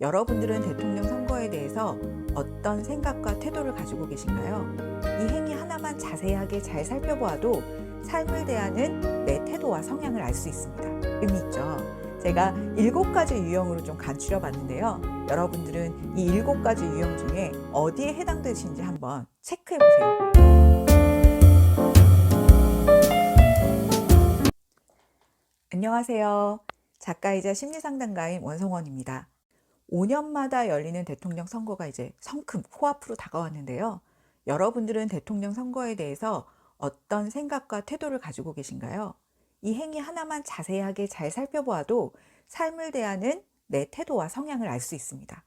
여러분들은 대통령 선거에 대해서 어떤 생각과 태도를 가지고 계신가요? 이 행위 하나만 자세하게 잘 살펴보아도 삶을 대하는 내 태도와 성향을 알 수 있습니다. 의미 있죠? 제가 일곱 가지 유형으로 좀 간추려 봤는데요. 여러분들은 이 일곱 가지 유형 중에 어디에 해당되시는지 한번 체크해 보세요. 안녕하세요. 작가이자 심리상담가인 원성원입니다. 5년마다 열리는 대통령 선거가 이제 성큼 코앞으로 다가왔는데요. 여러분들은 대통령 선거에 대해서 어떤 생각과 태도를 가지고 계신가요? 이 행위 하나만 자세하게 잘 살펴보아도 삶을 대하는 내 태도와 성향을 알 수 있습니다.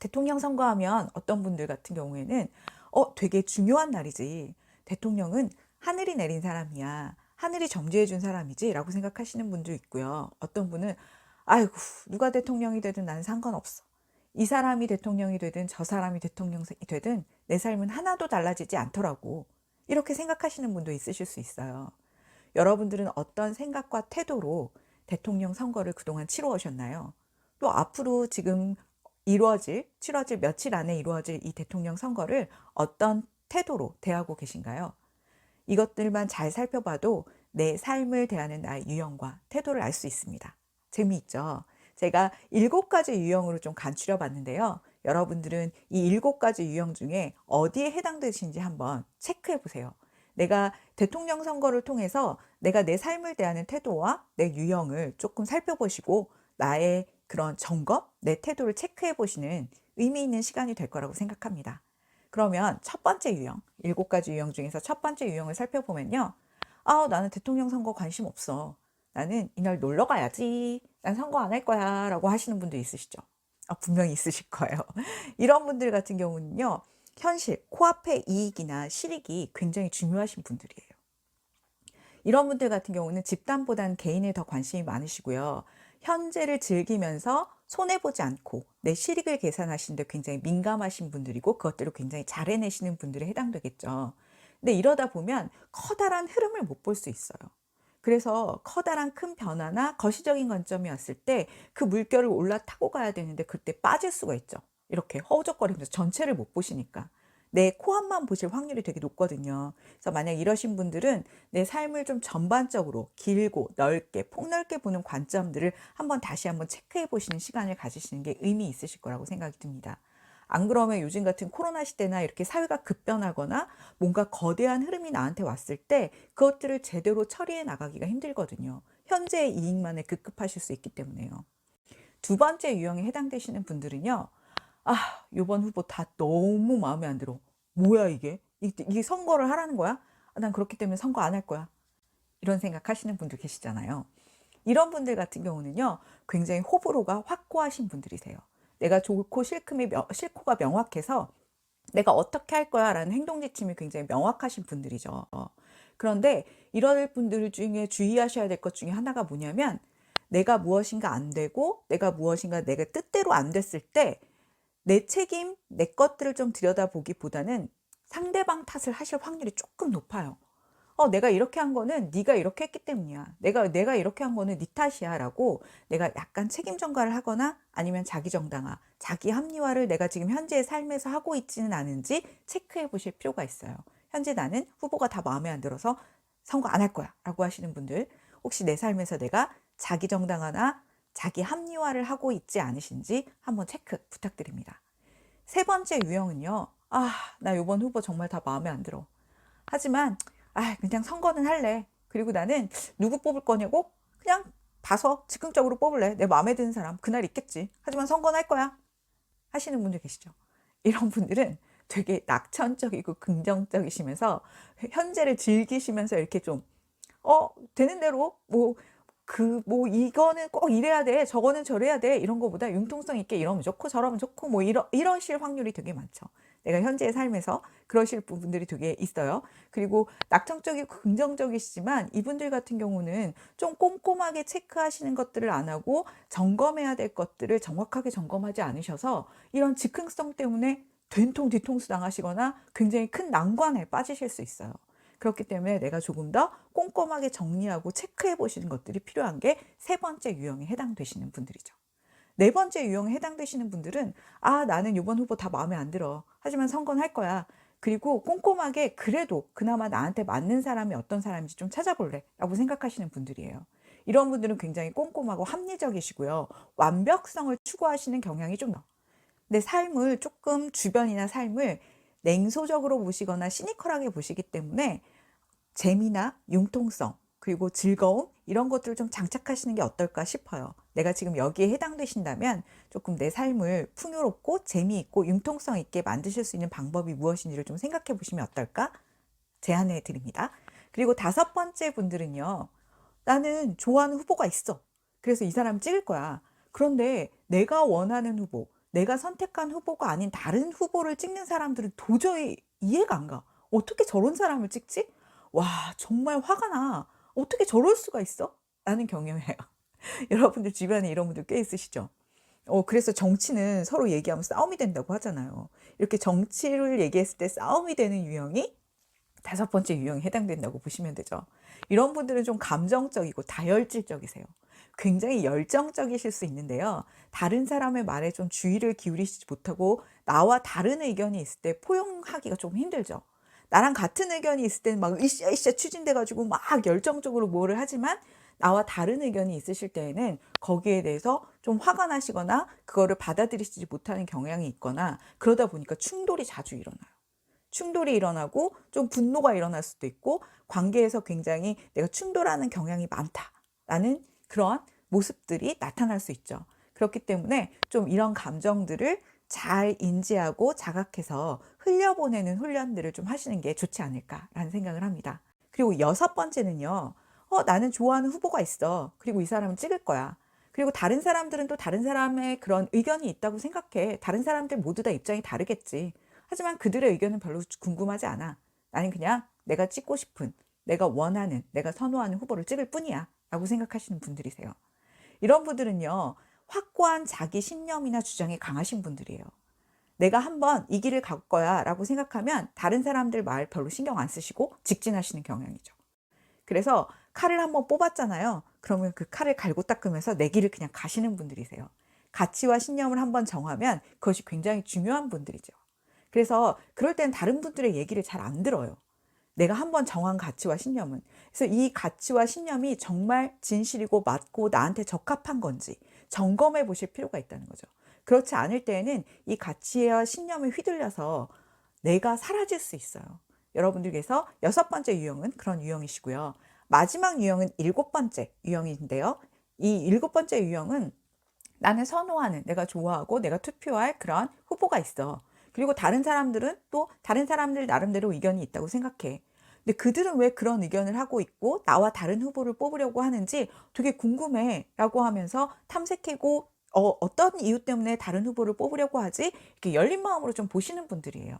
대통령 선거하면 어떤 분들 같은 경우에는 어, 되게 중요한 날이지. 대통령은 하늘이 내린 사람이야. 하늘이 점지해 준 사람이지. 라고 생각하시는 분도 있고요. 어떤 분은 아이고, 누가 대통령이 되든 난 상관없어. 이 사람이 대통령이 되든 저 사람이 대통령이 되든 내 삶은 하나도 달라지지 않더라고. 이렇게 생각하시는 분도 있으실 수 있어요. 여러분들은 어떤 생각과 태도로 대통령 선거를 그동안 치러 오셨나요? 또 앞으로 지금 이루어질, 치러질 며칠 안에 이루어질 이 대통령 선거를 어떤 태도로 대하고 계신가요? 이것들만 잘 살펴봐도 내 삶을 대하는 나의 유형과 태도를 알 수 있습니다. 재미있죠? 제가 일곱 가지 유형으로 좀 간추려 봤는데요. 여러분들은 이 일곱 가지 유형 중에 어디에 해당되시는지 한번 체크해 보세요. 내가 대통령 선거를 통해서 내가 내 삶을 대하는 태도와 내 유형을 조금 살펴보시고 나의 그런 점검, 내 태도를 체크해 보시는 의미 있는 시간이 될 거라고 생각합니다. 그러면 첫 번째 유형, 일곱 가지 유형 중에서 첫 번째 유형을 살펴보면요. 아, 나는 대통령 선거 관심 없어. 나는 이날 놀러 가야지. 난 선거 안 할 거야. 라고 하시는 분도 있으시죠? 아, 분명히 있으실 거예요. 이런 분들 같은 경우는요. 현실, 코앞의 이익이나 실익이 굉장히 중요하신 분들이에요. 이런 분들 같은 경우는 집단보다는 개인에 더 관심이 많으시고요. 현재를 즐기면서 손해보지 않고 내 실익을 계산하시는데 굉장히 민감하신 분들이고 그것들을 굉장히 잘 해내시는 분들에 해당되겠죠. 근데 이러다 보면 커다란 흐름을 못 볼 수 있어요. 그래서 커다란 큰 변화나 거시적인 관점이 왔을 때 그 물결을 올라타고 가야 되는데 그때 빠질 수가 있죠. 이렇게 허우적거리면서 전체를 못 보시니까. 내 코앞만 보실 확률이 되게 높거든요. 그래서 만약 이러신 분들은 내 삶을 좀 전반적으로 길고 넓게 폭넓게 보는 관점들을 한번 다시 한번 체크해 보시는 시간을 가지시는 게 의미 있으실 거라고 생각이 듭니다. 안 그러면 요즘 같은 코로나 시대나 이렇게 사회가 급변하거나 뭔가 거대한 흐름이 나한테 왔을 때 그것들을 제대로 처리해 나가기가 힘들거든요. 현재의 이익만에 급급하실 수 있기 때문에요. 두 번째 유형에 해당되시는 분들은요. 아, 요번 후보 다 너무 마음에 안 들어. 뭐야 이게? 이게, 선거를 하라는 거야? 아, 난 그렇기 때문에 선거 안 할 거야. 이런 생각하시는 분들 계시잖아요. 이런 분들 같은 경우는요. 굉장히 호불호가 확고하신 분들이세요. 내가 좋고 싫음이 싫고가 명확해서 내가 어떻게 할 거야라는 행동 지침이 굉장히 명확하신 분들이죠. 그런데 이런 분들 중에 주의하셔야 될 것 중에 하나가 뭐냐면 내가 무엇인가 안 되고 내가 무엇인가 내가 뜻대로 안 됐을 때 내 책임, 내 것들을 좀 들여다보기보다는 상대방 탓을 하실 확률이 조금 높아요. 어, 내가 이렇게 한 거는 네가 이렇게 했기 때문이야. 내가 내가 이렇게 한 거는 네 탓이야라고 내가 약간 책임 전가를 하거나 아니면 자기 정당화, 자기 합리화를 내가 지금 현재의 삶에서 하고 있지는 않은지 체크해 보실 필요가 있어요. 현재 나는 후보가 다 마음에 안 들어서 선거 안 할 거야라고 하시는 분들 혹시 내 삶에서 내가 자기 정당화나 자기 합리화를 하고 있지 않으신지 한번 체크 부탁드립니다. 세 번째 유형은요. 아, 나 요번 후보 정말 다 마음에 안 들어. 하지만 아, 그냥 선거는 할래. 그리고 나는 누구 뽑을 거냐고 그냥 봐서 즉흥적으로 뽑을래. 내 마음에 드는 사람 그날 있겠지. 하지만 선거는 할 거야. 하시는 분들 계시죠. 이런 분들은 되게 낙천적이고 긍정적이시면서 현재를 즐기시면서 이렇게 좀 어, 되는 대로 뭐 그 뭐 이거는 꼭 이래야 돼. 저거는 저래야 돼. 이런 거보다 융통성 있게 이러면 좋고 저러면 좋고 뭐 이러 이러실 확률이 되게 많죠. 내가 현재의 삶에서 그러실 부분들이 되게 있어요. 그리고 낙천적이고 긍정적이시지만 이분들 같은 경우는 좀 꼼꼼하게 체크하시는 것들을 안 하고 점검해야 될 것들을 정확하게 점검하지 않으셔서 이런 즉흥성 때문에 된통 뒤통수 당하시거나 굉장히 큰 난관에 빠지실 수 있어요. 그렇기 때문에 내가 조금 더 꼼꼼하게 정리하고 체크해 보시는 것들이 필요한 게 세 번째 유형에 해당되시는 분들이죠. 네 번째 유형에 해당되시는 분들은 아, 나는 이번 후보 다 마음에 안 들어. 하지만 선거는 할 거야. 그리고 꼼꼼하게 그래도 그나마 나한테 맞는 사람이 어떤 사람인지 좀 찾아볼래. 라고 생각하시는 분들이에요. 이런 분들은 굉장히 꼼꼼하고 합리적이시고요. 완벽성을 추구하시는 경향이 좀 나. 내 삶을 조금 주변이나 삶을 냉소적으로 보시거나 시니컬하게 보시기 때문에 재미나 융통성 그리고 즐거움 이런 것들을 좀 장착하시는 게 어떨까 싶어요. 내가 지금 여기에 해당되신다면 조금 내 삶을 풍요롭고 재미있고 융통성 있게 만드실 수 있는 방법이 무엇인지를 좀 생각해 보시면 어떨까 제안해 드립니다. 그리고 다섯 번째 분들은요. 나는 좋아하는 후보가 있어. 그래서 이 사람 찍을 거야. 그런데 내가 원하는 후보, 내가 선택한 후보가 아닌 다른 후보를 찍는 사람들은 도저히 이해가 안 가. 어떻게 저런 사람을 찍지? 와, 정말 화가 나. 어떻게 저럴 수가 있어? 라는 경험이에요. 여러분들 주변에 이런 분들 꽤 있으시죠? 어, 그래서 정치는 서로 얘기하면 싸움이 된다고 하잖아요. 이렇게 정치를 얘기했을 때 싸움이 되는 유형이 다섯 번째 유형에 해당된다고 보시면 되죠. 이런 분들은 좀 감정적이고 다혈질적이세요. 굉장히 열정적이실 수 있는데요. 다른 사람의 말에 좀 주의를 기울이시지 못하고 나와 다른 의견이 있을 때 포용하기가 좀 힘들죠. 나랑 같은 의견이 있을 때는 막 으쌰 으쌰 추진돼가지고 막 열정적으로 뭐를 하지만 나와 다른 의견이 있으실 때에는 거기에 대해서 좀 화가 나시거나 그거를 받아들이지 못하는 경향이 있거나 그러다 보니까 충돌이 자주 일어나요. 충돌이 일어나고 좀 분노가 일어날 수도 있고 관계에서 굉장히 내가 충돌하는 경향이 많다라는 그러한 모습들이 나타날 수 있죠. 그렇기 때문에 좀 이런 감정들을 잘 인지하고 자각해서 흘려보내는 훈련들을 좀 하시는 게 좋지 않을까라는 생각을 합니다. 그리고 여섯 번째는요. 어, 나는 좋아하는 후보가 있어. 그리고 이 사람은 찍을 거야. 그리고 다른 사람들은 또 다른 사람의 그런 의견이 있다고 생각해. 다른 사람들 모두 다 입장이 다르겠지. 하지만 그들의 의견은 별로 궁금하지 않아. 나는 그냥 내가 찍고 싶은, 내가 원하는, 내가 선호하는 후보를 찍을 뿐이야. 라고 생각하시는 분들이세요. 이런 분들은요, 확고한 자기 신념이나 주장이 강하신 분들이에요. 내가 한번 이 길을 갈 거야 라고 생각하면 다른 사람들 말 별로 신경 안 쓰시고 직진하시는 경향이죠. 그래서 칼을 한번 뽑았잖아요. 그러면 그 칼을 갈고 닦으면서 내 길을 그냥 가시는 분들이세요. 가치와 신념을 한번 정하면 그것이 굉장히 중요한 분들이죠. 그래서 그럴 땐 다른 분들의 얘기를 잘 안 들어요. 내가 한번 정한 가치와 신념은. 그래서 이 가치와 신념이 정말 진실이고 맞고 나한테 적합한 건지 점검해 보실 필요가 있다는 거죠. 그렇지 않을 때에는 이 가치와 신념을 휘둘려서 내가 사라질 수 있어요. 여러분들께서 여섯 번째 유형은 그런 유형이시고요. 마지막 유형은 일곱 번째 유형인데요. 이 일곱 번째 유형은 나는 선호하는, 내가 좋아하고 내가 투표할 그런 후보가 있어. 그리고 다른 사람들은 또 다른 사람들 나름대로 의견이 있다고 생각해. 근데 그들은 왜 그런 의견을 하고 있고 나와 다른 후보를 뽑으려고 하는지 되게 궁금해 라고 하면서 탐색하고 어, 어떤 이유 때문에 다른 후보를 뽑으려고 하지? 이렇게 열린 마음으로 좀 보시는 분들이에요.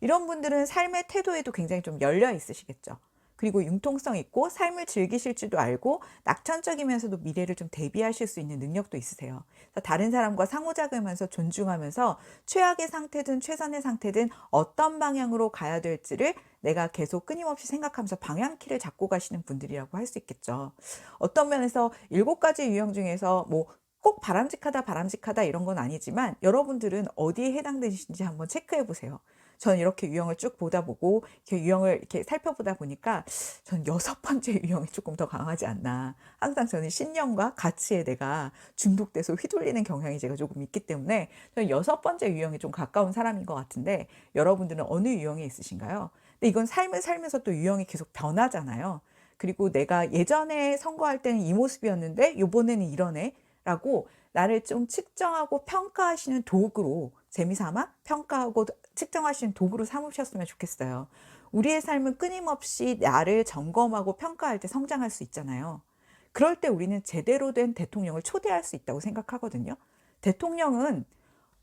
이런 분들은 삶의 태도에도 굉장히 좀 열려 있으시겠죠. 그리고 융통성 있고 삶을 즐기실 줄도 알고 낙천적이면서도 미래를 좀 대비하실 수 있는 능력도 있으세요. 다른 사람과 상호작용하면서 존중하면서 최악의 상태든 최선의 상태든 어떤 방향으로 가야 될지를 내가 계속 끊임없이 생각하면서 방향키를 잡고 가시는 분들이라고 할 수 있겠죠. 어떤 면에서 일곱 가지 유형 중에서 뭐꼭 바람직하다 바람직하다 이런 건 아니지만 여러분들은 어디에 해당되시는지 한번 체크해 보세요. 저는 이렇게 유형을 쭉 보다 보고 이렇게 유형을 이렇게 살펴보다 보니까 저는 여섯 번째 유형이 조금 더 강하지 않나. 항상 저는 신념과 가치에 내가 중독돼서 휘둘리는 경향이 제가 조금 있기 때문에 저는 여섯 번째 유형이 좀 가까운 사람인 것 같은데 여러분들은 어느 유형에 있으신가요? 근데 이건 삶을 살면서 또 유형이 계속 변하잖아요. 그리고 내가 예전에 선거할 때는 이 모습이었는데 이번에는 이러네. 라고 나를 좀 측정하고 평가하시는 도구로 재미삼아 평가하고 측정하시는 도구로 삼으셨으면 좋겠어요. 우리의 삶은 끊임없이 나를 점검하고 평가할 때 성장할 수 있잖아요. 그럴 때 우리는 제대로 된 대통령을 초대할 수 있다고 생각하거든요. 대통령은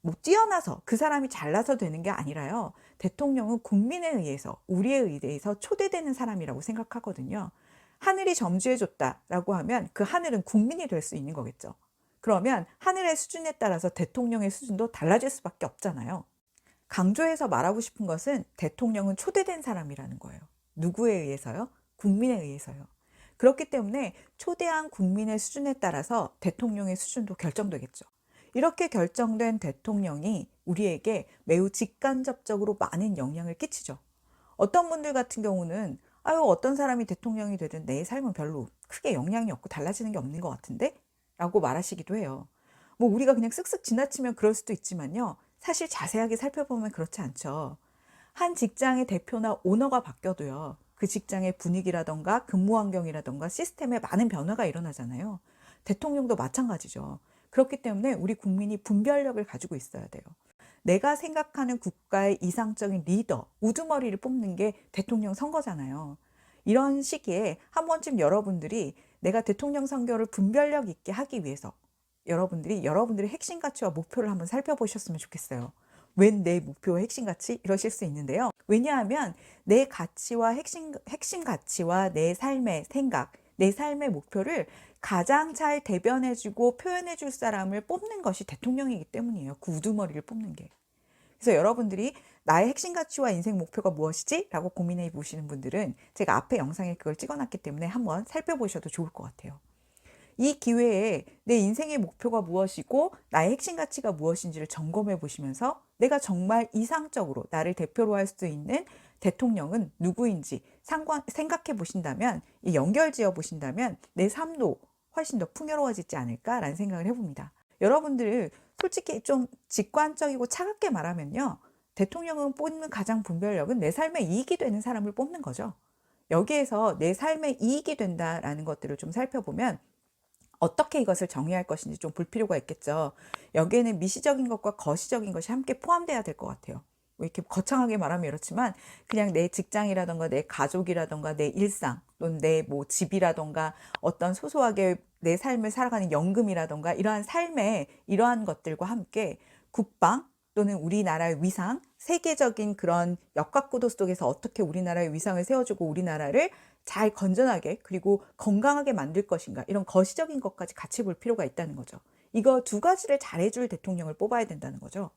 뭐 뛰어나서 그 사람이 잘나서 되는 게 아니라요. 대통령은 국민에 의해서 우리에 의해서 초대되는 사람이라고 생각하거든요. 하늘이 점주해 줬다라고 하면 그 하늘은 국민이 될 수 있는 거겠죠. 그러면 하늘의 수준에 따라서 대통령의 수준도 달라질 수밖에 없잖아요. 강조해서 말하고 싶은 것은 대통령은 초대된 사람이라는 거예요. 누구에 의해서요? 국민에 의해서요. 그렇기 때문에 초대한 국민의 수준에 따라서 대통령의 수준도 결정되겠죠. 이렇게 결정된 대통령이 우리에게 매우 직간접적으로 많은 영향을 끼치죠. 어떤 분들 같은 경우는 아유 어떤 사람이 대통령이 되든 내 삶은 별로 크게 영향이 없고 달라지는 게 없는 것 같은데? 라고 말하시기도 해요. 뭐 우리가 그냥 쓱쓱 지나치면 그럴 수도 있지만요. 사실 자세하게 살펴보면 그렇지 않죠. 한 직장의 대표나 오너가 바뀌어도요. 그 직장의 분위기라던가 근무 환경이라던가 시스템에 많은 변화가 일어나잖아요. 대통령도 마찬가지죠. 그렇기 때문에 우리 국민이 분별력을 가지고 있어야 돼요. 내가 생각하는 국가의 이상적인 리더, 우두머리를 뽑는 게 대통령 선거잖아요. 이런 시기에 한 번쯤 여러분들이 내가 대통령 선거를 분별력 있게 하기 위해서 여러분들이 여러분들의 핵심 가치와 목표를 한번 살펴보셨으면 좋겠어요. 웬 내 목표와 핵심 가치? 이러실 수 있는데요. 왜냐하면 내 가치와 핵심, 핵심 가치와 내 삶의 생각, 내 삶의 목표를 가장 잘 대변해주고 표현해줄 사람을 뽑는 것이 대통령이기 때문이에요. 그 우두머리를 뽑는 게. 그래서 여러분들이 나의 핵심 가치와 인생 목표가 무엇이지? 라고 고민해 보시는 분들은 제가 앞에 영상에 그걸 찍어 놨기 때문에 한번 살펴보셔도 좋을 것 같아요. 이 기회에 내 인생의 목표가 무엇이고 나의 핵심 가치가 무엇인지를 점검해 보시면서 내가 정말 이상적으로 나를 대표로 할 수 있는 대통령은 누구인지 상관, 생각해 보신다면 이 연결 지어 보신다면 내 삶도 훨씬 더 풍요로워지지 않을까라는 생각을 해봅니다. 여러분들 솔직히 좀 직관적이고 차갑게 말하면요. 대통령은 뽑는 가장 분별력은 내 삶에 이익이 되는 사람을 뽑는 거죠. 여기에서 내 삶에 이익이 된다라는 것들을 좀 살펴보면 어떻게 이것을 정의할 것인지 좀 볼 필요가 있겠죠. 여기에는 미시적인 것과 거시적인 것이 함께 포함돼야 될 것 같아요. 뭐 이렇게 거창하게 말하면 이렇지만 그냥 내 직장이라던가 내 가족이라던가 내 일상 또는 내 뭐 집이라던가 어떤 소소하게 내 삶을 살아가는 연금이라던가 이러한 삶의 이러한 것들과 함께 국방 또는 우리나라의 위상, 세계적인 그런 역학구도 속에서 어떻게 우리나라의 위상을 세워주고 우리나라를 잘 건전하게 그리고 건강하게 만들 것인가 이런 거시적인 것까지 같이 볼 필요가 있다는 거죠. 이거 두 가지를 잘해줄 대통령을 뽑아야 된다는 거죠.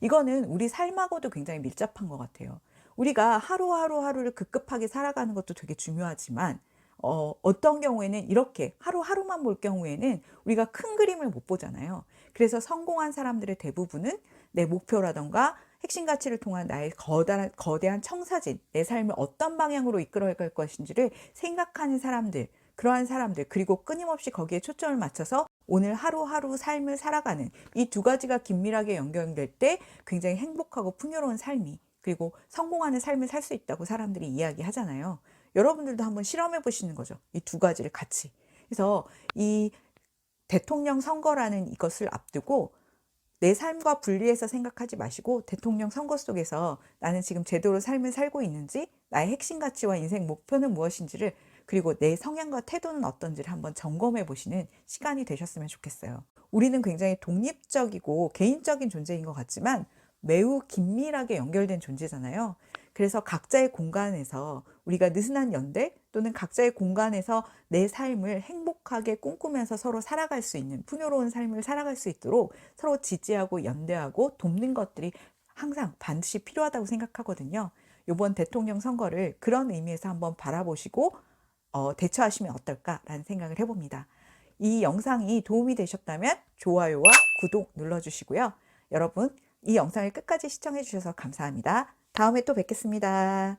이거는 우리 삶하고도 굉장히 밀접한 것 같아요. 우리가 하루하루 하루를 급급하게 살아가는 것도 되게 중요하지만 어, 어떤 경우에는 이렇게 하루하루만 볼 경우에는 우리가 큰 그림을 못 보잖아요. 그래서 성공한 사람들의 대부분은 내 목표라던가 핵심 가치를 통한 나의 거대한, 거대한 청사진, 내 삶을 어떤 방향으로 이끌어갈 것인지를 생각하는 사람들, 그러한 사람들, 그리고 끊임없이 거기에 초점을 맞춰서 오늘 하루하루 삶을 살아가는 이 두 가지가 긴밀하게 연결될 때 굉장히 행복하고 풍요로운 삶이 그리고 성공하는 삶을 살 수 있다고 사람들이 이야기하잖아요. 여러분들도 한번 실험해 보시는 거죠. 이 두 가지를 같이. 그래서 이 대통령 선거라는 이것을 앞두고 내 삶과 분리해서 생각하지 마시고 대통령 선거 속에서 나는 지금 제대로 삶을 살고 있는지 나의 핵심 가치와 인생 목표는 무엇인지를 그리고 내 성향과 태도는 어떤지를 한번 점검해 보시는 시간이 되셨으면 좋겠어요. 우리는 굉장히 독립적이고 개인적인 존재인 것 같지만 매우 긴밀하게 연결된 존재잖아요. 그래서 각자의 공간에서 우리가 느슨한 연대 또는 각자의 공간에서 내 삶을 행복하게 꿈꾸면서 서로 살아갈 수 있는 풍요로운 삶을 살아갈 수 있도록 서로 지지하고 연대하고 돕는 것들이 항상 반드시 필요하다고 생각하거든요. 이번 대통령 선거를 그런 의미에서 한번 바라보시고 어, 대처하시면 어떨까라는 생각을 해봅니다. 이 영상이 도움이 되셨다면 좋아요와 구독 눌러주시고요. 여러분 이 영상을 끝까지 시청해 주셔서 감사합니다. 다음에 또 뵙겠습니다.